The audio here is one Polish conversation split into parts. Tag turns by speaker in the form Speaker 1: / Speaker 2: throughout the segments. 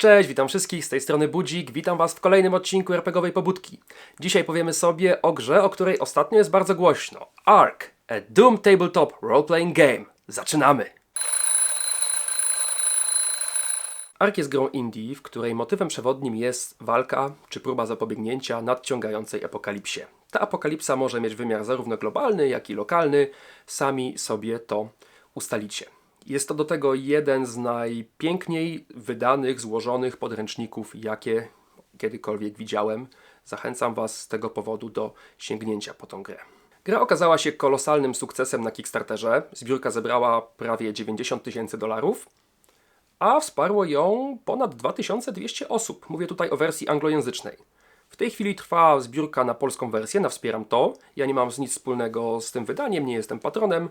Speaker 1: Cześć, witam wszystkich, z tej strony Budzik, witam Was w kolejnym odcinku RPGowej Pobudki. Dzisiaj powiemy sobie o grze, o której ostatnio jest bardzo głośno. ARK, a Doom Tabletop Role-Playing Game. Zaczynamy! ARK jest grą indie, w której motywem przewodnim jest walka czy próba zapobiegnięcia nadciągającej apokalipsie. Ta apokalipsa może mieć wymiar zarówno globalny, jak i lokalny, sami sobie to ustalicie. Jest to do tego jeden z najpiękniej wydanych, złożonych podręczników, jakie kiedykolwiek widziałem. Zachęcam Was z tego powodu do sięgnięcia po tą grę. Gra okazała się kolosalnym sukcesem na Kickstarterze. Zbiórka zebrała prawie 90 tysięcy dolarów, a wsparło ją ponad 2200 osób. Mówię tutaj o wersji anglojęzycznej. W tej chwili trwa zbiórka na polską wersję, na Wspieram To. Ja nie mam nic wspólnego z tym wydaniem, nie jestem patronem.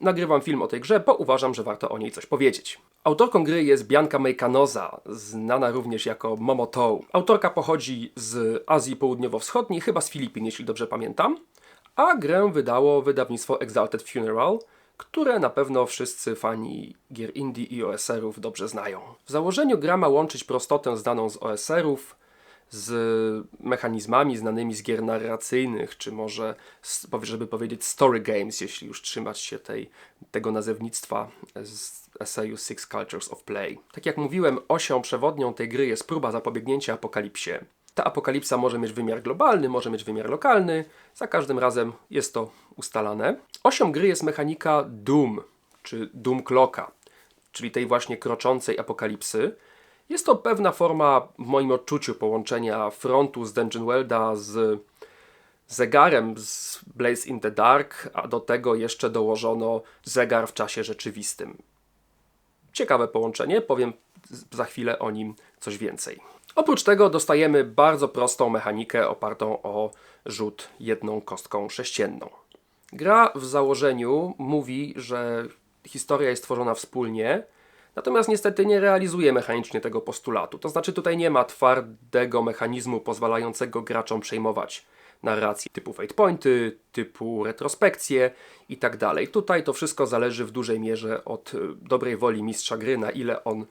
Speaker 1: Nagrywam film o tej grze, bo uważam, że warto o niej coś powiedzieć. Autorką gry jest Bianca Meikanoza, znana również jako Momoto. Autorka pochodzi z Azji Południowo-Wschodniej, chyba z Filipin, jeśli dobrze pamiętam. A grę wydało wydawnictwo Exalted Funeral, które na pewno wszyscy fani gier indie i OSR-ów dobrze znają. W założeniu gra ma łączyć prostotę znaną z OSR-ów z mechanizmami znanymi z gier narracyjnych, czy może, żeby powiedzieć, story games, jeśli już trzymać się tej, tego nazewnictwa z eseju Six Cultures of Play. Tak jak mówiłem, osią przewodnią tej gry jest próba zapobiegnięcia apokalipsie. Ta apokalipsa może mieć wymiar globalny, może mieć wymiar lokalny, za każdym razem jest to ustalane. Osią gry jest mechanika Doom, czy Doom Clocka, czyli tej właśnie kroczącej apokalipsy. Jest to pewna forma, w moim odczuciu, połączenia frontu z Dungeon Welda z zegarem z Blaze in the Dark, a do tego jeszcze dołożono zegar w czasie rzeczywistym. Ciekawe połączenie, powiem za chwilę o nim coś więcej. Oprócz tego dostajemy bardzo prostą mechanikę opartą o rzut jedną kostką sześcienną. Gra w założeniu mówi, że historia jest tworzona wspólnie, Natomiast niestety nie realizuje mechanicznie tego postulatu. To znaczy tutaj nie ma twardego mechanizmu pozwalającego graczom przejmować narracji typu fate pointy, typu retrospekcje i tak dalej. Tutaj to wszystko zależy w dużej mierze od y, dobrej woli mistrza gry, na ile on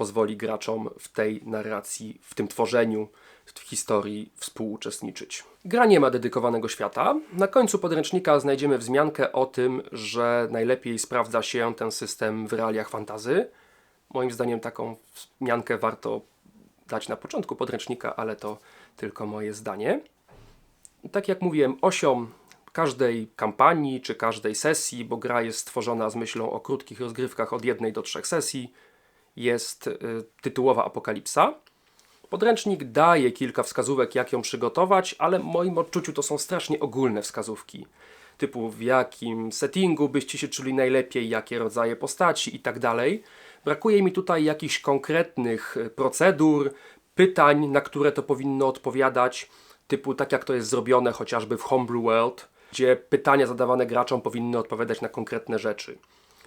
Speaker 1: pozwoli graczom w tej narracji, w tym tworzeniu w historii współuczestniczyć. Gra nie ma dedykowanego świata. Na końcu podręcznika znajdziemy wzmiankę o tym, że najlepiej sprawdza się ten system w realiach fantazy. Moim zdaniem taką wzmiankę warto dać na początku podręcznika, ale to tylko moje zdanie. Tak jak mówiłem, osią każdej kampanii czy każdej sesji, bo gra jest stworzona z myślą o krótkich rozgrywkach od jednej do trzech sesji, jest y, tytułowa apokalipsa. Podręcznik daje kilka wskazówek, jak ją przygotować, ale w moim odczuciu to są strasznie ogólne wskazówki. Typu w jakim settingu byście się czuli najlepiej, jakie rodzaje postaci i tak. Brakuje mi tutaj jakichś konkretnych e, procedur, pytań, na które to powinno odpowiadać, typu tak jak to jest zrobione chociażby w Homebrew World, gdzie pytania zadawane graczom powinny odpowiadać na konkretne rzeczy.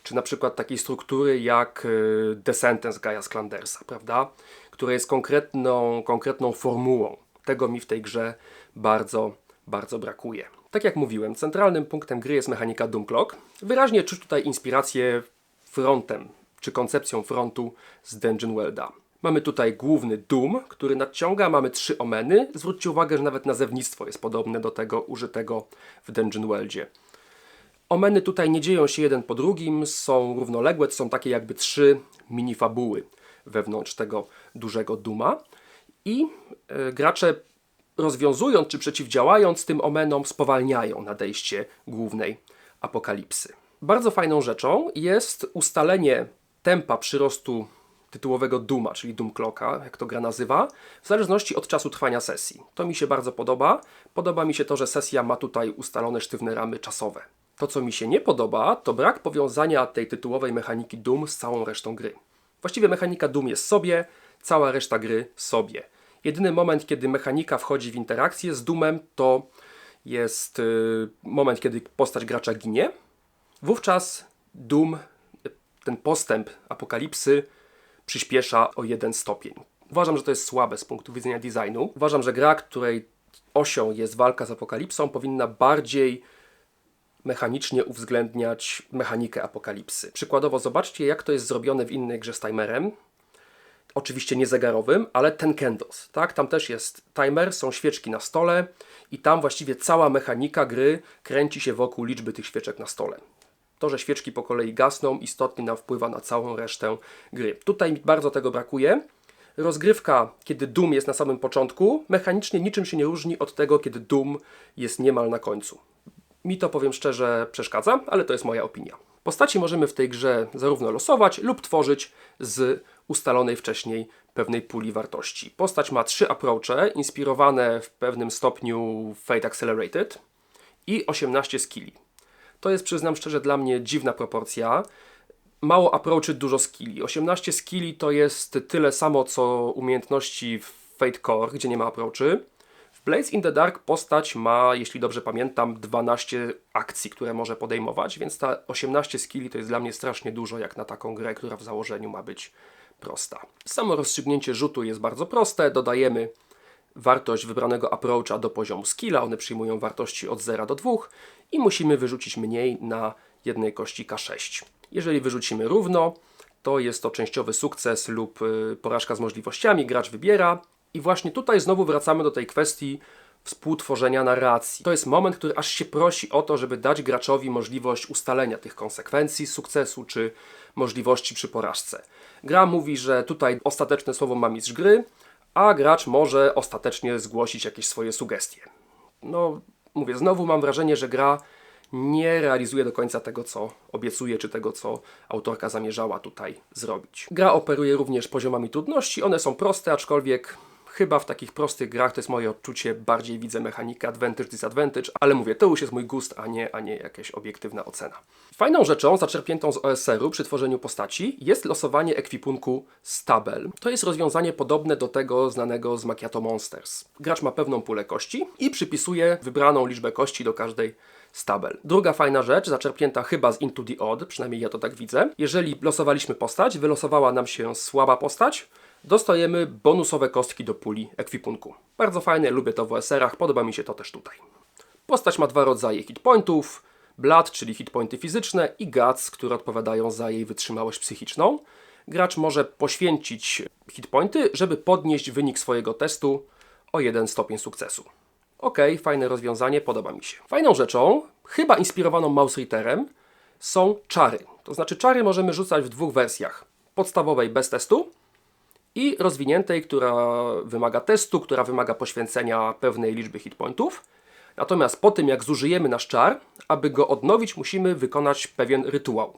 Speaker 1: Czy na przykład takiej struktury jak e, The Sentence Gaia Sklandersa, prawda? Która jest konkretną, konkretną formułą. Tego mi w tej grze bardzo, bardzo brakuje. Tak jak mówiłem, centralnym punktem gry jest mechanika Doom Clock. Wyraźnie czuć tutaj inspirację frontem czy koncepcją frontu z Dungeon Welda. Mamy tutaj główny Doom, który nadciąga, mamy trzy omeny. Zwróćcie uwagę, że nawet nazewnictwo jest podobne do tego użytego w Dungeon Weldzie. Omeny tutaj nie dzieją się jeden po drugim, są równoległe, to są takie jakby trzy minifabuły wewnątrz tego dużego Duma. I e, gracze rozwiązując czy przeciwdziałając tym omenom spowalniają nadejście głównej apokalipsy. Bardzo fajną rzeczą jest ustalenie tempa przyrostu tytułowego Duma, czyli Doom Clocka, jak to gra nazywa, w zależności od czasu trwania sesji. To mi się bardzo podoba. Podoba mi się to, że sesja ma tutaj ustalone sztywne ramy czasowe. To, co mi się nie podoba, to brak powiązania tej tytułowej mechaniki Doom z całą resztą gry. Właściwie mechanika Doom jest sobie, cała reszta gry sobie. Jedyny moment, kiedy mechanika wchodzi w interakcję z Doomem, to jest yy, moment, kiedy postać gracza ginie. Wówczas Doom ten postęp apokalipsy przyspiesza o jeden stopień. Uważam, że to jest słabe z punktu widzenia designu. Uważam, że gra, której osią jest walka z apokalipsą, powinna bardziej mechanicznie uwzględniać mechanikę apokalipsy. Przykładowo zobaczcie, jak to jest zrobione w innej grze z timerem. oczywiście nie zegarowym, ale ten Kendos, tak? Tam też jest timer, są świeczki na stole i tam właściwie cała mechanika gry kręci się wokół liczby tych świeczek na stole. To, że świeczki po kolei gasną, istotnie nam wpływa na całą resztę gry. Tutaj bardzo tego brakuje. Rozgrywka, kiedy Doom jest na samym początku, mechanicznie niczym się nie różni od tego, kiedy Doom jest niemal na końcu. Mi to powiem szczerze przeszkadza, ale to jest moja opinia. Postaci możemy w tej grze zarówno losować lub tworzyć z ustalonej wcześniej pewnej puli wartości. Postać ma trzy approache, inspirowane w pewnym stopniu Fate Accelerated i 18 skilli. To jest, przyznam szczerze, dla mnie dziwna proporcja. Mało approachy, dużo skilli. 18 skilli to jest tyle samo, co umiejętności w Fate Core, gdzie nie ma approachy. Blades in the Dark postać ma, jeśli dobrze pamiętam, 12 akcji, które może podejmować, więc ta 18 skilli to jest dla mnie strasznie dużo, jak na taką grę, która w założeniu ma być prosta. Samo rozstrzygnięcie rzutu jest bardzo proste. Dodajemy wartość wybranego approacha do poziomu skilla. One przyjmują wartości od 0 do 2 i musimy wyrzucić mniej na jednej kości K6. Jeżeli wyrzucimy równo, to jest to częściowy sukces lub y, porażka z możliwościami. Gracz wybiera. I właśnie tutaj znowu wracamy do tej kwestii współtworzenia narracji. To jest moment, który aż się prosi o to, żeby dać graczowi możliwość ustalenia tych konsekwencji sukcesu czy możliwości przy porażce. Gra mówi, że tutaj ostateczne słowo ma mistrz gry, a gracz może ostatecznie zgłosić jakieś swoje sugestie. No, mówię, znowu mam wrażenie, że gra nie realizuje do końca tego, co obiecuje, czy tego, co autorka zamierzała tutaj zrobić. Gra operuje również poziomami trudności. One są proste, aczkolwiek chyba w takich prostych grach, to jest moje odczucie, bardziej widzę mechanikę advantage, disadvantage, ale mówię, to już jest mój gust, a nie, a nie jakaś obiektywna ocena. Fajną rzeczą, zaczerpniętą z OSR-u przy tworzeniu postaci, jest losowanie ekwipunku Stabel. To jest rozwiązanie podobne do tego znanego z Macchiato Monsters. Gracz ma pewną pulę kości i przypisuje wybraną liczbę kości do każdej stabel. Druga fajna rzecz, zaczerpnięta chyba z Into the Odd, przynajmniej ja to tak widzę. Jeżeli losowaliśmy postać, wylosowała nam się słaba postać, dostajemy bonusowe kostki do puli ekwipunku. Bardzo fajne, lubię to w OSR-ach, podoba mi się to też tutaj. Postać ma dwa rodzaje hitpointów, Blood, czyli hitpointy fizyczne i Guts, które odpowiadają za jej wytrzymałość psychiczną. Gracz może poświęcić hitpointy, żeby podnieść wynik swojego testu o jeden stopień sukcesu. Ok, fajne rozwiązanie, podoba mi się. Fajną rzeczą, chyba inspirowaną Mouse Readerem, są czary. To znaczy czary możemy rzucać w dwóch wersjach. Podstawowej bez testu i rozwiniętej, która wymaga testu, która wymaga poświęcenia pewnej liczby hitpointów. Natomiast po tym, jak zużyjemy nasz czar, aby go odnowić, musimy wykonać pewien rytuał.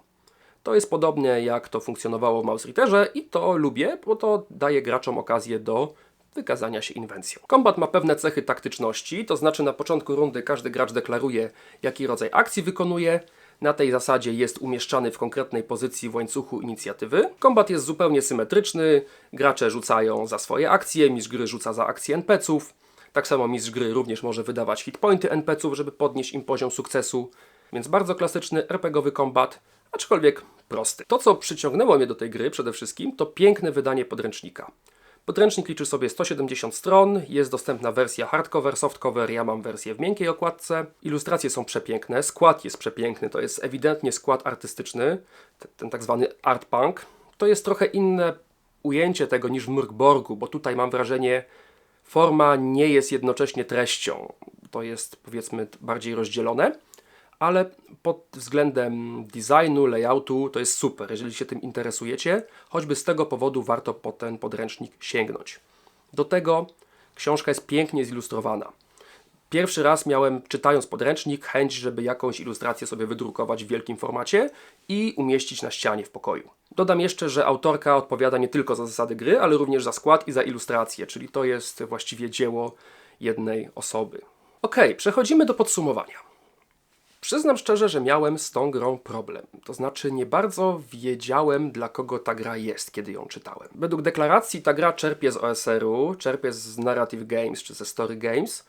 Speaker 1: To jest podobnie jak to funkcjonowało w Mouse Readerze i to lubię, bo to daje graczom okazję do wykazania się inwencją. Kombat ma pewne cechy taktyczności, to znaczy na początku rundy każdy gracz deklaruje, jaki rodzaj akcji wykonuje. Na tej zasadzie jest umieszczany w konkretnej pozycji w łańcuchu inicjatywy. Kombat jest zupełnie symetryczny, gracze rzucają za swoje akcje, mistrz gry rzuca za akcje NPC-ów. Tak samo mistrz gry również może wydawać hitpointy NPC-ów, żeby podnieść im poziom sukcesu. Więc bardzo klasyczny RPGowy kombat, aczkolwiek prosty. To, co przyciągnęło mnie do tej gry przede wszystkim, to piękne wydanie podręcznika. Podręcznik liczy sobie 170 stron, jest dostępna wersja hardcover, softcover, ja mam wersję w miękkiej okładce. Ilustracje są przepiękne, skład jest przepiękny, to jest ewidentnie skład artystyczny, ten, tak zwany art punk. To jest trochę inne ujęcie tego niż w Murkborgu, bo tutaj mam wrażenie, forma nie jest jednocześnie treścią. To jest powiedzmy bardziej rozdzielone ale pod względem designu, layoutu to jest super. Jeżeli się tym interesujecie, choćby z tego powodu warto po ten podręcznik sięgnąć. Do tego książka jest pięknie zilustrowana. Pierwszy raz miałem, czytając podręcznik, chęć, żeby jakąś ilustrację sobie wydrukować w wielkim formacie i umieścić na ścianie w pokoju. Dodam jeszcze, że autorka odpowiada nie tylko za zasady gry, ale również za skład i za ilustrację, czyli to jest właściwie dzieło jednej osoby. Ok, przechodzimy do podsumowania. Przyznam szczerze, że miałem z tą grą problem. To znaczy, nie bardzo wiedziałem, dla kogo ta gra jest, kiedy ją czytałem. Według deklaracji ta gra czerpie z OSR-u, czerpie z Narrative Games czy ze Story Games,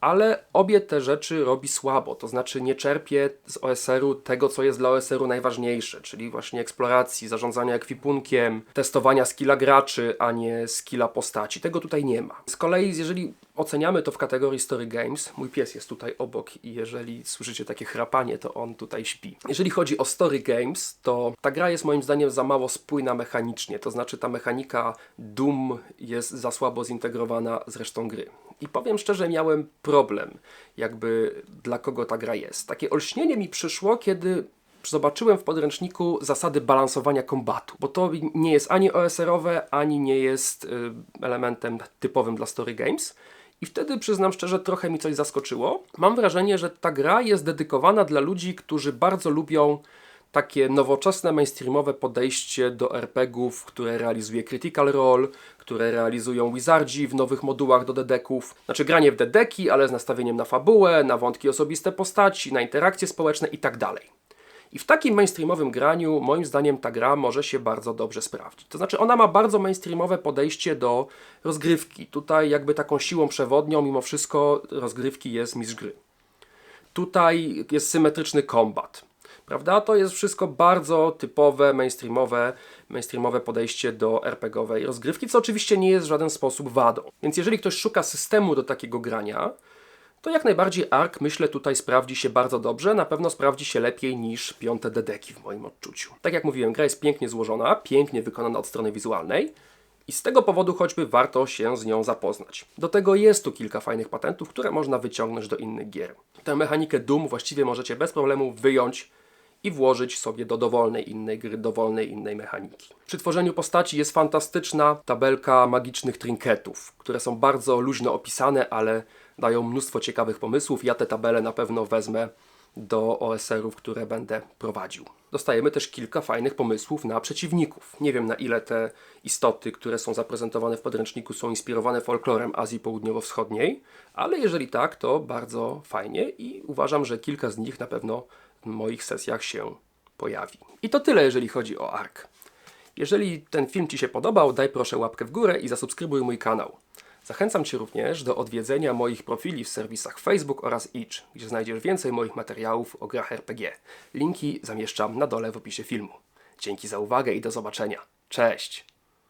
Speaker 1: ale obie te rzeczy robi słabo. To znaczy, nie czerpie z OSR-u tego, co jest dla OSR-u najważniejsze, czyli właśnie eksploracji, zarządzania ekwipunkiem, testowania skilla graczy, a nie skilla postaci. Tego tutaj nie ma. Z kolei, jeżeli oceniamy to w kategorii Story Games. Mój pies jest tutaj obok i jeżeli słyszycie takie chrapanie, to on tutaj śpi. Jeżeli chodzi o Story Games, to ta gra jest moim zdaniem za mało spójna mechanicznie, to znaczy ta mechanika Doom jest za słabo zintegrowana z resztą gry. I powiem szczerze, miałem problem, jakby dla kogo ta gra jest. Takie olśnienie mi przyszło, kiedy zobaczyłem w podręczniku zasady balansowania kombatu, bo to nie jest ani OSR-owe, ani nie jest y, elementem typowym dla Story Games. I wtedy przyznam szczerze, trochę mi coś zaskoczyło. Mam wrażenie, że ta gra jest dedykowana dla ludzi, którzy bardzo lubią takie nowoczesne, mainstreamowe podejście do RPGów, które realizuje Critical Role, które realizują Wizardzi w nowych modułach do dedeków. Znaczy granie w dedeki, ale z nastawieniem na fabułę, na wątki osobiste postaci, na interakcje społeczne itd. I w takim mainstreamowym graniu, moim zdaniem, ta gra może się bardzo dobrze sprawdzić. To znaczy, ona ma bardzo mainstreamowe podejście do rozgrywki. Tutaj, jakby taką siłą przewodnią, mimo wszystko, rozgrywki jest mistrz gry. Tutaj jest symetryczny kombat. Prawda? To jest wszystko bardzo typowe, mainstreamowe, mainstreamowe podejście do RPGowej rozgrywki, co oczywiście nie jest w żaden sposób wadą. Więc jeżeli ktoś szuka systemu do takiego grania, to jak najbardziej ARK myślę tutaj sprawdzi się bardzo dobrze, na pewno sprawdzi się lepiej niż piąte dedeki w moim odczuciu. Tak jak mówiłem, gra jest pięknie złożona, pięknie wykonana od strony wizualnej i z tego powodu choćby warto się z nią zapoznać. Do tego jest tu kilka fajnych patentów, które można wyciągnąć do innych gier. Tę mechanikę Doom właściwie możecie bez problemu wyjąć i włożyć sobie do dowolnej innej gry, dowolnej innej mechaniki. Przy tworzeniu postaci jest fantastyczna tabelka magicznych trinketów, które są bardzo luźno opisane, ale dają mnóstwo ciekawych pomysłów. Ja te tabele na pewno wezmę do OSR-ów, które będę prowadził. Dostajemy też kilka fajnych pomysłów na przeciwników. Nie wiem na ile te istoty, które są zaprezentowane w podręczniku, są inspirowane folklorem Azji Południowo-Wschodniej, ale jeżeli tak, to bardzo fajnie i uważam, że kilka z nich na pewno moich sesjach się pojawi. I to tyle, jeżeli chodzi o ARK. Jeżeli ten film Ci się podobał, daj proszę łapkę w górę i zasubskrybuj mój kanał. Zachęcam Cię również do odwiedzenia moich profili w serwisach Facebook oraz Itch, gdzie znajdziesz więcej moich materiałów o grach RPG. Linki zamieszczam na dole w opisie filmu. Dzięki za uwagę i do zobaczenia. Cześć!